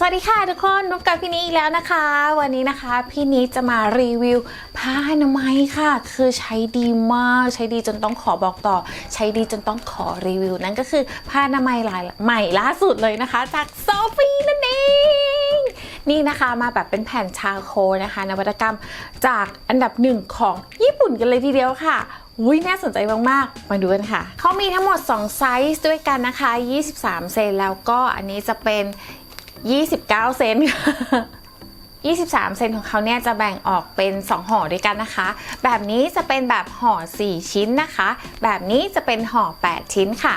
สวัสดีค่ะทุกคนพบกับพี่นี้อีกแล้วนะคะ วันนี้นะคะ พี่นี้จะมารีวิวผ้าอนามัยค่ะ คือใช้ดีมากใช้ดีจนต้องขอบอกต่อ ใช้ดีจนต้องขอรีวิว นั่นก็คือผ้าอนามัยลายใหม่ล่าสุดเลยนะคะ จากโซฟีนั่นเองนี่นะคะมาแบบเป็นแผ่นชาโคนะคะนวัตกรรมจากอันดับหนึ่งของญี่ปุ่นกันเลยทีเดียวค่ะอุ้ยน่าสนใจมาก ๆ มาดูกันค่ะ เขามีทั้งหมด 2 ไซส์ด้วยกันนะคะ 23 เซนแล้วก็อันนี้จะเป็น 29 เซน23 เซนของเขาเนี่ยจะแบ่งออกเป็น 2 ห่อด้วยกันนะคะ แบบนี้จะเป็นแบบห่อ 4 ชิ้นนะคะ แบบนี้จะเป็นห่อ 8 ชิ้นค่ะ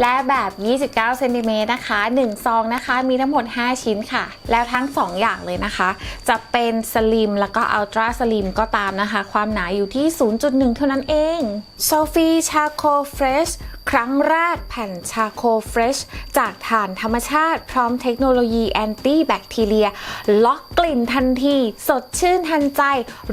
และแบบ 29 เซนติเมตรนะคะ 1 ซองนะคะ มีทั้งหมด 5 ชิ้นค่ะ แล้วทั้ง 2 อย่างเลยนะคะ จะเป็นสลิมแล้วก็อัลตร้าสลิมก็ตามนะคะ ความหนาอยู่ที่ 0.1 เท่านั้นเองโซฟีชาโครั้งแรกแผ่นชาโคเฟรชจากถ่านธรรมชาติพร้อมเทคโนโลยีแอนตี้แบคทีเรีย ล็อกกลิ่นทันที สดชื่นทันใจ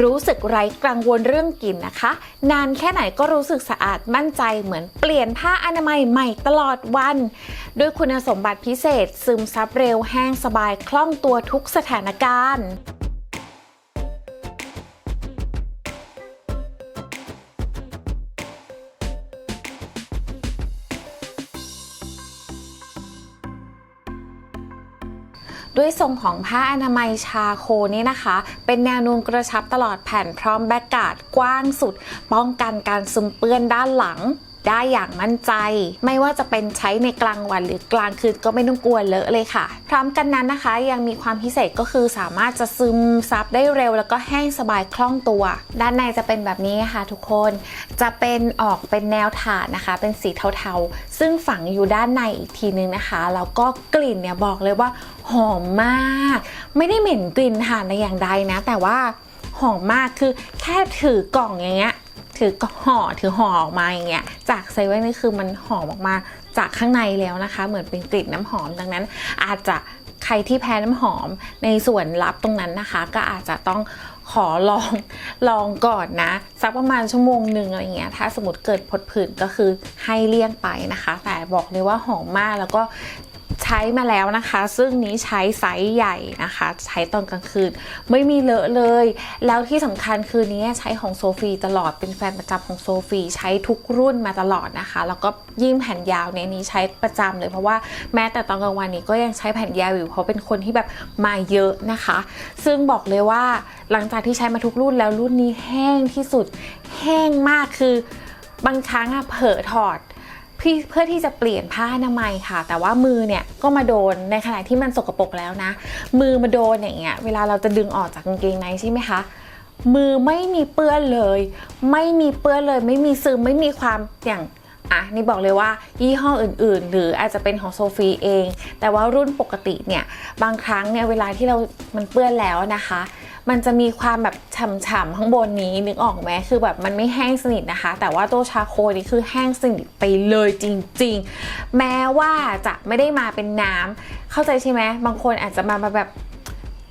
รู้สึกไร้กังวลเรื่องกลิ่นนะคะ นานแค่ไหนก็รู้สึกสะอาดมั่นใจเหมือนเปลี่ยนผ้าอนามัยใหม่ตลอดวัน ด้วยคุณสมบัติพิเศษ ซึมซับเร็วแห้งสบายคล่องตัวทุกสถานการณ์ ด้วยทรงของผ้าอนามัยชาโคนี่นะคะ เป็นแนวนูนกระชับตลอดแผ่นพร้อมแบกกาดกว้างสุด ป้องกันการซึมเปื้อนด้านหลัง ได้อย่างมั่นใจ ไม่ว่าจะเป็นใช้ในกลางวันหรือกลางคืนก็ไม่ต้องกลัวเลอะเลยค่ะ พร้อมกันนั้นนะคะ ยังมีความพิเศษก็คือสามารถจะซึมซับได้เร็ว แล้วก็แห้งสบายคล่องตัว ด้านในจะเป็นแบบนี้ค่ะทุกคนจะเป็นออกเป็นแนวถ่านนะคะ เป็นสีเทาๆ ซึ่งฝังอยู่ด้านในอีกทีนึงนะคะแล้วก็กลิ่นเนี่ยบอกเลยว่าหอมมาก ไม่ได้เหม็นกลิ่นถ่านในอย่างใดนะ แต่ว่าหอมมากคือแค่ถือกล่องอย่างเงี้ย ถือห่อถือห่อออกมาอย่างเงี้ยจากเซเว่นนี่คือมันหอมออกมาจากข้างในแล้วนะคะ เหมือนเป็นกลิ่นน้ำหอมดังนั้น อาจจะใครที่แพ้น้ำหอมในส่วนลับตรงนั้นนะคะ ก็อาจจะต้องขอลองลองก่อนนะ สักประมาณชั่วโมงหนึ่งอะไรเงี้ยถ้าสมมติเกิดผดผื่นก็คือให้เลี่ยงไปนะคะ แต่บอกเลยว่าหอมมากแล้วก็ ใช้มาแล้วนะคะ ซึ่งนี้ใช้ไซส์ใหญ่นะคะ ใช้ตอนกลางคืนไม่มีเลอะเลย แล้วที่สำคัญคือนี้ใช้ของโซฟีตลอดเป็นแฟนประจำของโซฟีใช้ทุกรุ่นมาตลอดนะคะ แล้วก็ยิ่งแผ่นยาวเนี่ยนี้ใช้ประจำเลยเพราะว่าแม้แต่ตอนกลางวันนี้ก็ยังใช้แผ่นยาวอยู่เพราะเป็นคนที่แบบมาเยอะนะคะ ซึ่งบอกเลยว่าหลังจากที่ใช้มาทุกรุ่นแล้วรุ่นนี้แห้งที่สุดแห้งมากคือบางครั้งอะเผลอถอด พี่เพื่อที่จะเปลี่ยนผ้าอนามัยค่ะ แต่ว่ามือเนี่ยก็มาโดนในขณะที่มันสกปรกแล้วนะ มือมาโดนอย่างเงี้ยเวลาเราจะดึงออกจากกางเกงในใช่ไหมคะมือไม่มีเปื้อนเลย ไม่มีเปื้อนเลย ไม่มีซึมไม่มีความอย่างอะนี่บอกเลยว่ายี่ห้ออื่น ๆ หรืออาจจะเป็นของโซฟีเอง แต่ว่ารุ่นปกติเนี่ยบางครั้งเนี่ยเวลาที่เรามันเปื้อนแล้วนะคะ มันจะมีความแบบฉ่ำๆข้างบนนี้นึกออกไหมคือแบบมันไม่แห้งสนิทนะคะ แต่ว่าตัวชาโคนี่คือแห้งสนิทไปเลยจริง ๆ แม้ว่าจะไม่ได้มาเป็นน้ำเข้าใจใช่ไหมบางคนอาจจะมาแบบ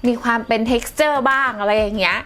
มีความเป็น texture บ้างอะไรอย่างเงี้ย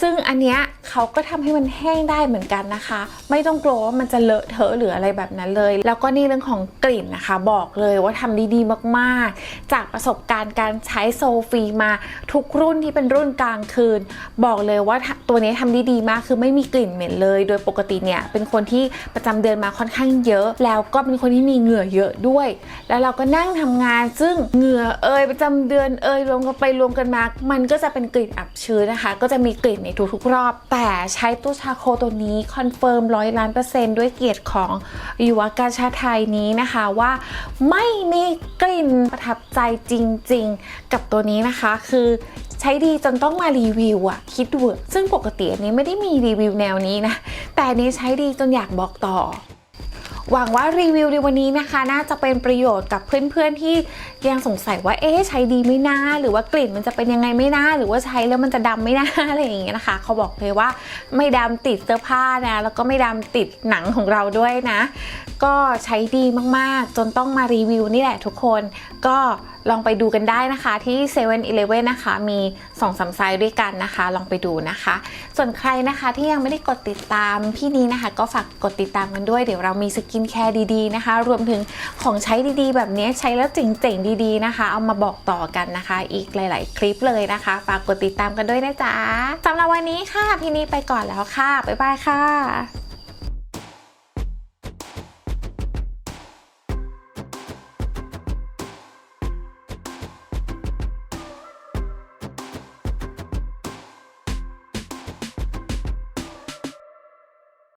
ซึ่งอันเนี้ยเขาก็ทำให้มันแห้งได้เหมือนกันนะคะ ไม่ต้องกลัวว่ามันจะเลอะเทอะหรืออะไรแบบนั้นเลย แล้วก็นี่เรื่องของกลิ่นนะคะ บอกเลยว่าทำได้ดีมากๆ จากประสบการณ์การใช้โซฟีมาทุกรุ่นที่เป็นรุ่นกลางคืน บอกเลยว่าตัวนี้ทำได้ดีมากคือไม่มีกลิ่นเหม็นเลย โดยปกติเนี่ยเป็นคนที่ประจำเดือนมาค่อนข้างเยอะ แล้วก็เป็นคนที่มีเหงื่อเยอะด้วย แล้วเราก็นั่งทำงานซึ่งเหงื่อเอยประจำเดือนเอยรวมกันไปรวมกันมา มันก็จะเป็นกลิ่นอับชื้นนะคะ ก็จะมีกลิ่นในทุกๆรอบ แต่ใช้ตู้ชาโคตัวนี้คอนเฟิร์มร้อยล้านเปอร์เซ็นต์ด้วยเกียรติของยุวกาชาไทยนี้นะคะว่าไม่มีกลิ่นประทับใจจริงๆ กับตัวนี้นะคะ คือใช้ดีจนต้องมารีวิวอะคิดดูซึ่งปกติอันนี้ไม่ได้มีรีวิวแนวนี้นะ แต่อันนี้ใช้ดีจนอยากบอกต่อ หวังว่ารีวิวในวันนี้นะคะ น่าจะเป็นประโยชน์กับเพื่อนๆที่ยังสงสัยว่าเอ๊ะใช้ดีไม่น่าหรือว่ากลิ่นมันจะเป็นยังไงไม่น่าหรือว่าใช้แล้วมันจะดำไม่น่าอะไรอย่างเงี้ยนะคะ เขาบอกเลยว่าไม่ดำติดเสื้อผ้านะแล้วก็ไม่ดำติดหนังของเราด้วยนะ ก็ใช้ดีมากๆ จนต้องมารีวิวนี่แหละทุกคนก็ลองไปดูกันได้นะคะที่7 e เ e ่ e อนะคะมี2อสไซส์ด้วยกันนะคะ ลองไปดูนะคะ ส่วนใครนะคะที่ยังไม่ได้กดติดตามพี่นี้นะคะ ก็ฝากกดติดตามกันด้วยเดี๋ยวเรามีสกิกินแคร์ดีๆนะคะ รวมถึงของใช้ดีๆ แบบนี้ใช้แล้วเจ๋งๆดีๆนะคะ เอามาบอกต่อกันนะคะ อีกหลาย ๆ คลิปเลยนะคะ ฝากกดติดตามกันด้วยนะจ๊ะสำหรับวันนี้ค่ะพี่นี่ไปก่อนแล้วค่ะ บ๊ายบายค่ะ